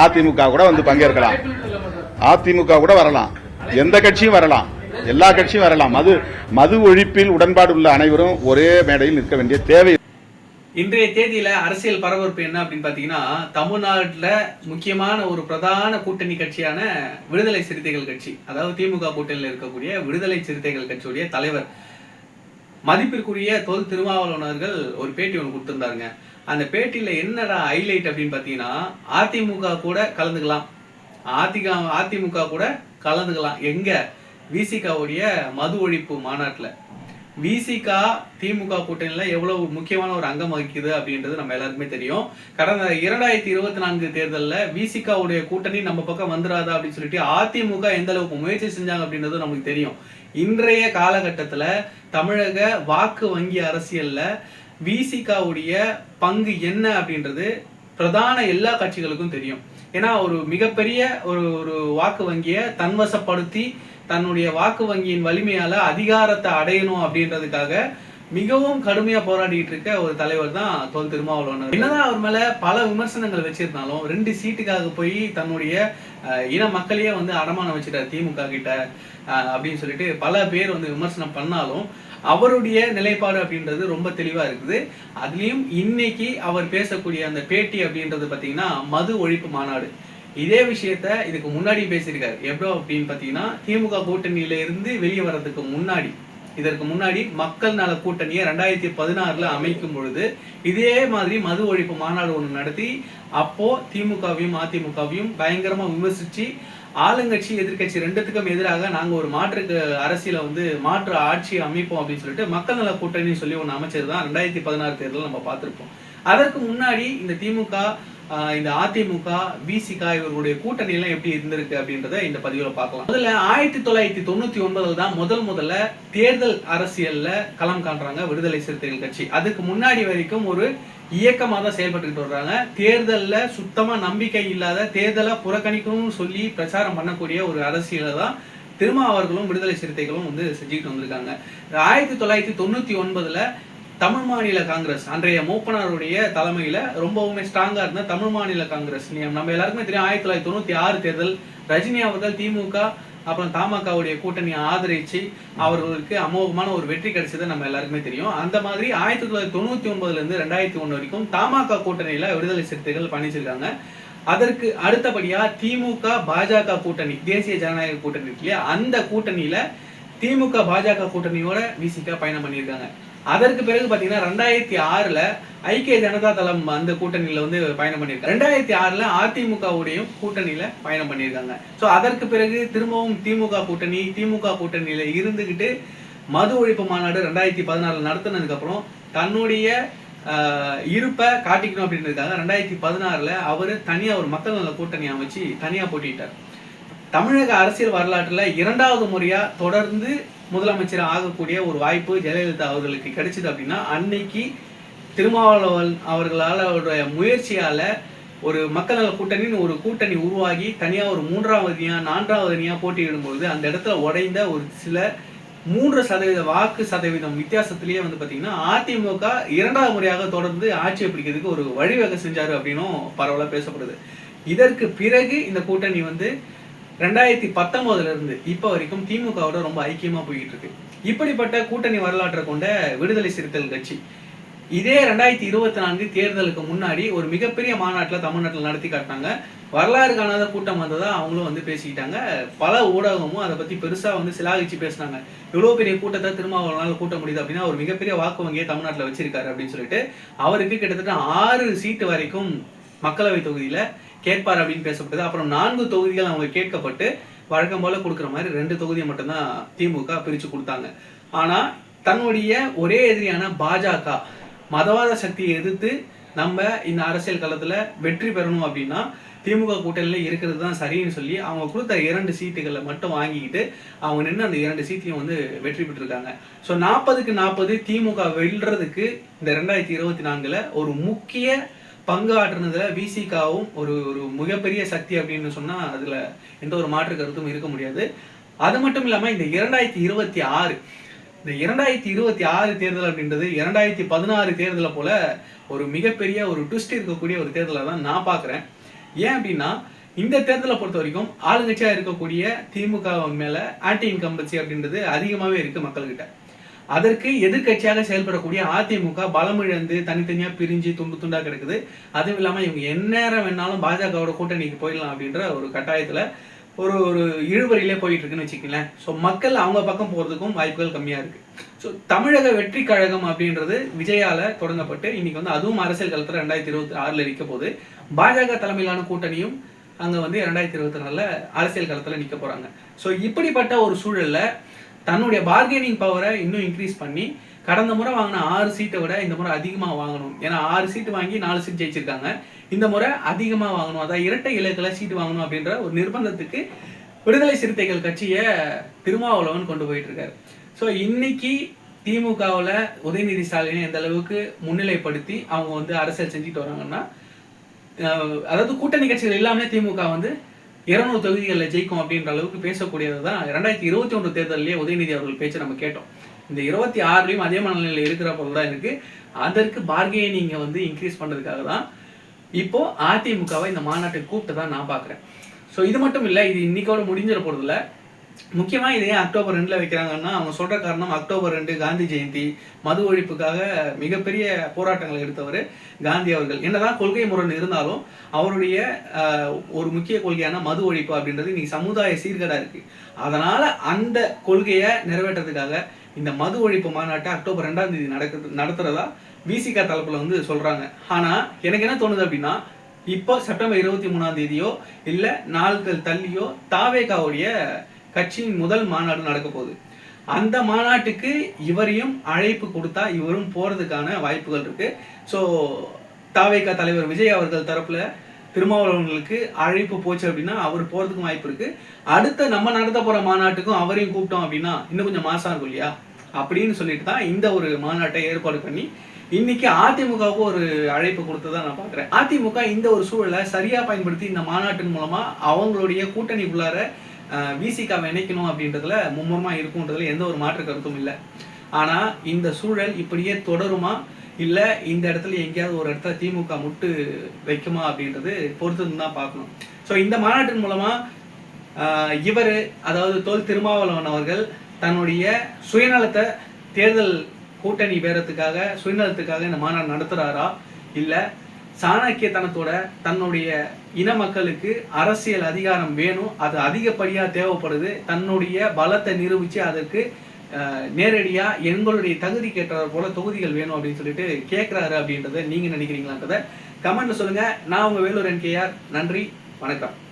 அதிமுக கூட வந்து பங்கேற்கலாம். அதிமுக கூட வரலாம். எந்த கட்சியும் வரலாம். எல்லா கட்சியும் வரலாம். மது மது ஒழிப்பில் உடன்பாடு உள்ள அனைவரும் ஒரே மேடையில் நிற்க வேண்டிய தேவை. இன்றைய தேதியில அரசியல் பரபரப்பு என்ன அப்படின்னு பாத்தீங்கன்னா தமிழ்நாட்டுல முக்கியமான ஒரு பிரதான கூட்டணி கட்சியான விடுதலை சிறுத்தைகள் கட்சி அதாவது திமுக கூட்டணியில் இருக்கக்கூடிய விடுதலை சிறுத்தைகள் கட்சியுடைய தலைவர். மதிப்பிற்குரிய தொல் திருமாவளவனர்கள் ஒரு பேட்டி ஒன்று கொடுத்திருந்தாருங்க. அந்த பேட்டியில் என்னடா ஹைலைட் அப்படின்னு பார்த்தீங்கன்னா அதிமுக கூட கலந்துக்கலாம். அதிக அதிமுக கூட கலந்துக்கலாம். எங்கே? விசிகாவுடைய மது ஒழிப்பு மாநாட்டில். விசிகா திமுக கூட்டணியில் எவ்வளவு முக்கியமான ஒரு அங்கம் வகிக்குது அப்படின்றது நம்ம எல்லாருக்குமே தெரியும். கடந்த இரண்டாயிரத்தி இருபத்தி நான்கு தேர்தலில் விசிகாவுடைய கூட்டணி நம்ம பக்கம் வந்துடாதா அப்படின்னு சொல்லிட்டு அதிமுக எந்த அளவுக்கு முயற்சி செஞ்சாங்க அப்படின்றது நமக்கு தெரியும். இன்றைய காலகட்டத்தில் தமிழக வாக்கு வங்கி அரசியலில் விசிகாவுடைய பங்கு என்ன அப்படின்றது பிரதான எல்லா கட்சிகளுக்கும் தெரியும். ஏன்னா ஒரு மிகப்பெரிய ஒரு ஒரு வாக்கு வங்கியை தன்வசப்படுத்தி தன்னுடைய வாக்கு வங்கியின் வலிமையால அதிகாரத்தை அடையணும் அப்படின்றதுக்காக மிகவும் கடுமையா போராடிட்டு இருக்க ஒரு தலைவர் தான் தொல் திருமாவளவன். என்னதான் அவர் மேல பல விமர்சனங்கள் வச்சிருந்தாலும் ரெண்டு சீட்டுக்காக போய் தன்னுடைய இன மக்களையே வந்து அடமானம் வச்சுட்டார் திமுக கிட்ட அப்படின்னு சொல்லிட்டு பல பேர் வந்து விமர்சனம் பண்ணாலும் அவருடைய நிலைப்பாடு அப்படின்றது ரொம்ப தெளிவா இருக்குது. அதுலயும் இன்னைக்கு அவர் பேசக்கூடிய அந்த பேட்டி அப்படின்றது பாத்தீங்கன்னா மது ஒழிப்பு மாநாடு. இதே விஷயத்த இதுக்கு முன்னாடி பேசியிருக்காரு. எவ்வளோ அப்படின்னு பாத்தீங்கன்னா திமுக கூட்டணியில இருந்து வெளியே வர்றதுக்கு முன்னாடி. இதற்கு முன்னாடி மக்கள் நல கூட்டணியை ரெண்டாயிரத்தி பதினாறுல அமைக்கும் பொழுது இதே மாதிரி மது ஒழிப்பு மாநாடு ஒன்று நடத்தி அப்போ திமுகவையும் அதிமுகவையும் பயங்கரமா விமர்சிச்சு ஆளுங்கட்சி எதிர்க்கட்சி ரெண்டுத்துக்கும் எதிராக நாங்கள் ஒரு மாற்று அரசியல வந்து மாற்று ஆட்சி அமைப்போம் அப்படின்னு சொல்லிட்டு மக்கள் நல கூட்டணி சொல்லி ஒன்று அமைச்சது தான் ரெண்டாயிரத்தி பதினாறு தேர்தலில் நம்ம பார்த்துருப்போம். அதற்கு முன்னாடி இந்த திமுக இந்த அதிமுக விசிகா இவர்களுடைய கூட்டணி எல்லாம் எப்படி இருந்திருக்கு அப்படின்றத இந்த பதிவுல பார்க்கலாம். முதல்ல ஆயிரத்தி தொள்ளாயிரத்தி தொண்ணூத்தி ஒன்பதுல தான் முதல் முதல்ல தேர்தல் அரசியல்ல களம் காண்றாங்க விடுதலை சிறுத்தைகள் கட்சி. அதுக்கு முன்னாடி வரைக்கும் ஒரு இயக்கமாக தான் செயல்பட்டுக்கிட்டு வர்றாங்க. தேர்தல்ல சுத்தமா நம்பிக்கை இல்லாத தேர்தலை புறக்கணிக்கணும்னு சொல்லி பிரச்சாரம் பண்ணக்கூடிய ஒரு அரசியலை தான் திருமாவர்களும் விடுதலை சிறுத்தைகளும் வந்து செஞ்சுக்கிட்டு வந்திருக்காங்க. ஆயிரத்தி தொள்ளாயிரத்தி தொண்ணூத்தி ஒன்பதுல தமிழ் மாநில காங்கிரஸ் அன்றைய மூப்பனாருடைய தலைமையில ரொம்பவுமே ஸ்ட்ராங்கா இருந்த தமிழ் மாநில காங்கிரஸ் நம்ம எல்லாருக்குமே தெரியும் ஆயிரத்தி தொள்ளாயிரத்தி தொண்ணூத்தி ஆறு தேர்தல் ரஜினி அவர்கள் திமுக அப்புறம் தமாகவுடைய கூட்டணியை ஆதரிச்சு அவர்களுக்கு அமோகமான ஒரு வெற்றி கிடைச்சது நம்ம எல்லாருக்குமே தெரியும். அந்த மாதிரி ஆயிரத்தி தொள்ளாயிரத்தி தொண்ணூத்தி ஒன்பதுல இருந்து ரெண்டாயிரத்தி ஒண்ணு வரைக்கும் தமாக கூட்டணியில விடுதலை சிறுத்தைகள் பணிச்சிருக்காங்க. அதற்கு அடுத்தபடியா திமுக பாஜக கூட்டணி தேசிய ஜனநாயக கூட்டணி இருக்கு இல்லையா? அந்த கூட்டணியில திமுக பாஜக கூட்டணியோட விசிக பயணம் பண்ணியிருக்காங்க. அதற்கு பிறகு பார்த்தீங்கன்னா ரெண்டாயிரத்தி ஆறில் ஐக்கிய ஜனதா தளம் அந்த கூட்டணியில் வந்து பயணம் பண்ணியிருக்காங்க. ரெண்டாயிரத்தி ஆறில் அதிமுகவுடையும் கூட்டணியில் பயணம் பண்ணியிருக்காங்க. ஸோ அதற்கு பிறகு திரும்பவும் திமுக கூட்டணி திமுக கூட்டணியில் இருந்துக்கிட்டு மது ஒழிப்பு மாநாடு ரெண்டாயிரத்தி பதினாறில் நடத்தினதுக்கப்புறம் தன்னுடைய இருப்பை காட்டிக்கணும் அப்படின்றதுக்காக ரெண்டாயிரத்தி பதினாறுல அவர் தனியாக ஒரு மக்கள் நல கூட்டணி அமைச்சு தனியாக போட்டிட்டார் தமிழக அரசியல் வரலாற்றில் இரண்டாவது முறையாக தொடர்ந்து முதலமைச்சர் ஆகக்கூடிய ஒரு வாய்ப்பு ஜெயலலிதா அவர்களுக்கு கிடைச்சிது அப்படின்னா அன்னைக்கு திருமாவளவன் அவர்களால் அவருடைய முயற்சியால் ஒரு மக்கள் நல கூட்டணின்னு ஒரு கூட்டணி உருவாகி தனியாக ஒரு மூன்றாவதுனியாக நான்காவதுனியாக போட்டியிடும்பொழுது அந்த இடத்துல உடைந்த ஒரு சில மூன்று சதவீத வாக்கு சதவீதம் வித்தியாசத்திலேயே வந்து பார்த்தீங்கன்னா அதிமுக இரண்டாவது முறையாக தொடர்ந்து ஆட்சியை பிடிக்கிறதுக்கு ஒரு வழிவகை செஞ்சார் அப்படின்னும் பரவலாக பேசப்படுது. இதற்கு பிறகு இந்த கூட்டணி வந்து ரெண்டாயிரத்தி பத்தொன்பதுல இருந்து இப்ப வரைக்கும் திமுகவோட ரொம்ப ஐக்கியமா போயிட்டு இருக்கு இப்படிப்பட்ட கூட்டணி வரலாற்றை கொண்ட விடுதலை சிறுத்தைகள் கட்சி. இதே ரெண்டாயிரத்தி இருபத்தி நான்கு தேர்தலுக்கு முன்னாடி ஒரு மிகப்பெரிய மாநாட்டுல தமிழ்நாட்டில் நடத்தி காட்டினாங்க. வரலாறு காணாத கூட்டம் வந்ததா அவங்களும் வந்து பேசிக்கிட்டாங்க. பல ஊடகமும் அதை பத்தி பெருசா வந்து சிலாகிச்சு பேசினாங்க. இவ்வளோ பெரிய கூட்டத்தை திருமாவளவனால கூட்ட முடியுது அப்படின்னா ஒரு மிகப்பெரிய வாக்கு வங்கியை தமிழ்நாட்டில் வச்சிருக்காரு அப்படின்னு சொல்லிட்டு அவருக்கு கிட்டத்தட்ட ஆறு சீட்டு வரைக்கும் மக்களவை தொகுதியில கேட்பார் அப்படின்னு பேசப்பட்டது அப்புறம் நான்கு தொகுதிகள் அவங்க கேட்கப்பட்டு வழக்கம் போல கொடுக்குற மாதிரி ரெண்டு தொகுதியை மட்டும்தான் திமுக பிரித்து கொடுத்தாங்க. ஆனால் தன்னுடைய ஒரே எதிரியான பாஜக மதவாத சக்தியை எதிர்த்து நம்ம இந்த அரசியல் களத்தில் வெற்றி பெறணும் அப்படின்னா திமுக கூட்டணியில இருக்கிறது தான் சரின்னு சொல்லி அவங்க கொடுத்த இரண்டு சீட்டுகளை மட்டும் வாங்கிக்கிட்டு அவங்க நின்று அந்த இரண்டு சீட்டையும் வந்து வெற்றி பெற்றிருக்காங்க. ஸோ நாற்பதுக்கு நாற்பது திமுக வெல்றதுக்கு இந்த ரெண்டாயிரத்தி இருபத்தி நான்கில் ஒரு முக்கிய பங்கு ஆற்றுனதுல விசிகாவும் ஒரு ஒரு மிகப்பெரிய சக்தி அப்படின்னு சொன்னா அதுல எந்த ஒரு மாற்று கருத்தும் இருக்க முடியாது. அது மட்டும் இல்லாம இந்த இரண்டாயிரத்தி இருபத்தி ஆறு இந்த இரண்டாயிரத்தி இருபத்தி ஆறு தேர்தல் அப்படின்றது இரண்டாயிரத்தி பதினாறு தேர்தலை போல ஒரு மிகப்பெரிய ஒரு ட்விஸ்ட் இருக்கக்கூடிய ஒரு தேர்தலை தான் நான் பார்க்குறேன் ஏன் அப்படின்னா இந்த தேர்தலை பொறுத்த வரைக்கும் ஆளுங்கட்சியா இருக்கக்கூடிய திமுக மேல ஆன்டி இன்கம்பன்சி அப்படின்றது அதிகமாவே இருக்கு மக்கள்கிட்ட. அதற்கு எதிர்க்கட்சியாக செயல்படக்கூடிய அதிமுக பலமிழந்து தனித்தனியாக பிரிஞ்சு துண்டு துண்டாக கிடக்குது. அதுவும் இல்லாமல் இவங்க எந்நேரம் வேணாலும் பாஜகவோட கூட்டணிக்கு போயிடலாம் அப்படின்ற ஒரு கட்டாயத்தில் ஒரு ஒரு இழுபறியிலே போயிட்டு இருக்குன்னு வச்சுக்கங்களேன். ஸோ மக்கள் அவங்க பக்கம் போகிறதுக்கும் வாய்ப்புகள் கம்மியாக இருக்குது ஸோ தமிழக வெற்றி கழகம் அப்படின்றது விஜயால தொடங்கப்பட்டு இன்னைக்கு வந்து அதுவும் அரசியல் காலத்தில் ரெண்டாயிரத்தி இருபத்தி ஆறில் நிற்க போது பாஜக தலைமையிலான கூட்டணியும் அங்கே வந்து ரெண்டாயிரத்தி இருபத்தி நாலில் அரசியல் காலத்தில் நிற்க போகிறாங்க ஸோ இப்படிப்பட்ட ஒரு சூழல்ல தன்னுடைய பார்கெனிங் பவரை இன்னும் இன்க்ரீஸ் பண்ணி கடந்த முறை வாங்கின ஆறு சீட்டை விட இந்த முறை அதிகமாக வாங்கணும். ஏன்னா ஆறு சீட்டு வாங்கி நாலு சீட் ஜெயிச்சிருக்காங்க. இந்த முறை அதிகமாக வாங்கணும். அதாவது இரட்டை இலக்கில் சீட்டு வாங்கணும் அப்படின்ற ஒரு நிர்பந்தத்துக்கு விடுதலை சிறுத்தைகள் கட்சியை திருமாவளவன் கொண்டு போயிட்டு இருக்காரு ஸோ இன்னைக்கு திமுகவில் உதயநிதி ஸ்டாலினை எந்த அளவுக்கு முன்னிலைப்படுத்தி அவங்க வந்து அரசியல் செஞ்சுட்டு வராங்கன்னா அதாவது கூட்டணி கட்சிகள் எல்லாமே திமுக வந்து இருநூறு தொகுதிகளில் ஜெயிக்கும் அப்படின்ற அளவுக்கு பேசக்கூடியது தான் ரெண்டாயிரத்தி இருபத்தி ஒன்று தேர்தலிலே உதயநிதி அவர்கள் பேச்சு நம்ம கேட்டோம். இந்த இருபத்தி ஆறுலையும் அதே மனநிலையில் இருக்கிற போது தான் இருக்கு அதற்கு பார்கெனிங்கை வந்து இன்க்ரீஸ் பண்ணுறதுக்காக தான் இப்போ அதிமுகவை இந்த மாநாட்டுக்கு கூப்பிட்டு தான் நான் பார்க்குறேன். ஸோ இது மட்டும் இல்லை இது இன்னைக்கோட முடிஞ்சிட போகிறதில்ல முக்கியமாக இது ஏன் அக்டோபர் ரெண்டில் வைக்கிறாங்கன்னா அவங்க சொல்கிற காரணம் அக்டோபர் ரெண்டு காந்தி ஜெயந்தி மது ஒழிப்புக்காக மிகப்பெரிய போராட்டங்களை எடுத்தவர் காந்தி அவர்கள். என்னதான் கொள்கை முரண் இருந்தாலும் அவருடைய ஒரு முக்கிய கொள்கையான மது ஒழிப்பு அப்படின்றது இன்னைக்கு சமுதாய சீர்கேடாக இருக்குது அதனால் அந்த கொள்கையை நிறைவேற்றதுக்காக இந்த மது ஒழிப்பு மாநாட்டை அக்டோபர் ரெண்டாம் தேதி நடக்கிறது நடத்துகிறதா விசிகா தளப்பில் வந்து சொல்கிறாங்க ஆனால் எனக்கு என்ன தோணுது அப்படின்னா இப்போ செப்டம்பர் இருபத்தி மூணாம் தேதியோ இல்லை நாட்கள் தள்ளியோ தாவேகாவுடைய கட்சியின் முதல் மாநாடு நடக்க போகுது. அந்த மாநாட்டுக்கு இவரையும் அழைப்பு கொடுத்தா இவரும் போறதுக்கான வாய்ப்புகள் இருக்கு. ஸோ தாவேகா தலைவர் விஜய் அவர்கள் தரப்புல திருமாவளவர்களுக்கு அழைப்பு போச்சு அப்படின்னா அவர் போறதுக்கும் வாய்ப்பு இருக்கு. அடுத்த நம்ம நடத்த போற மாநாட்டுக்கும் அவரையும் கூப்பிட்டோம் அப்படின்னா இன்னும் கொஞ்சம் மாசம் இருக்கும் இல்லையா? அப்படின்னு சொல்லிட்டு தான் இந்த ஒரு மாநாட்டை ஏற்பாடு பண்ணி இன்னைக்கு அதிமுகவுக்கு ஒரு அழைப்பு கொடுத்ததா நான் பார்க்குறேன். அதிமுக இந்த ஒரு சூழலை சரியா பயன்படுத்தி இந்த மாநாட்டின் மூலமா அவங்களுடைய கூட்டணிக்குள்ளார விசிகாவை இணைக்கணும் அப்படின்றதுல மும்முரமாக இருக்கும்ன்றதுல எந்த ஒரு மாற்று கருத்தும் இல்லை. ஆனால் இந்த சூழல் இப்படியே தொடருமா? இல்லை இந்த இடத்துல எங்கேயாவது ஒரு இடத்துல திமுக முட்டு வைக்குமா அப்படின்றது பொறுத்து தான் பார்க்கணும். ஸோ இந்த மாநாட்டின் மூலமாக இவர் அதாவது தோல் திருமாவளவன் அவர்கள் தன்னுடைய சுயநலத்தை தேர்தல் கூட்டணி பேரத்துக்காக சுயநலத்துக்காக இந்த மாநாடு நடத்துகிறாரா இல்லை சாணக்கியத்தனத்தோட தன்னுடைய இன மக்களுக்கு அரசியல் அதிகாரம் வேணும் அது அதிகப்படியாக தேவைப்படுது தன்னுடைய பலத்தை நிரூபித்து அதற்கு நேரடியாக எங்களுடைய தகுதி கேட்டவர் போல தொகுதிகள் வேணும் அப்படின்னு சொல்லிட்டு கேட்குறாரு அப்படின்றத நீங்கள் நினைக்கிறீங்களான்றத கமெண்ட்ல சொல்லுங்கள் நான் உங்கள் வேலூர் என்கேஆர் நன்றி வணக்கம்.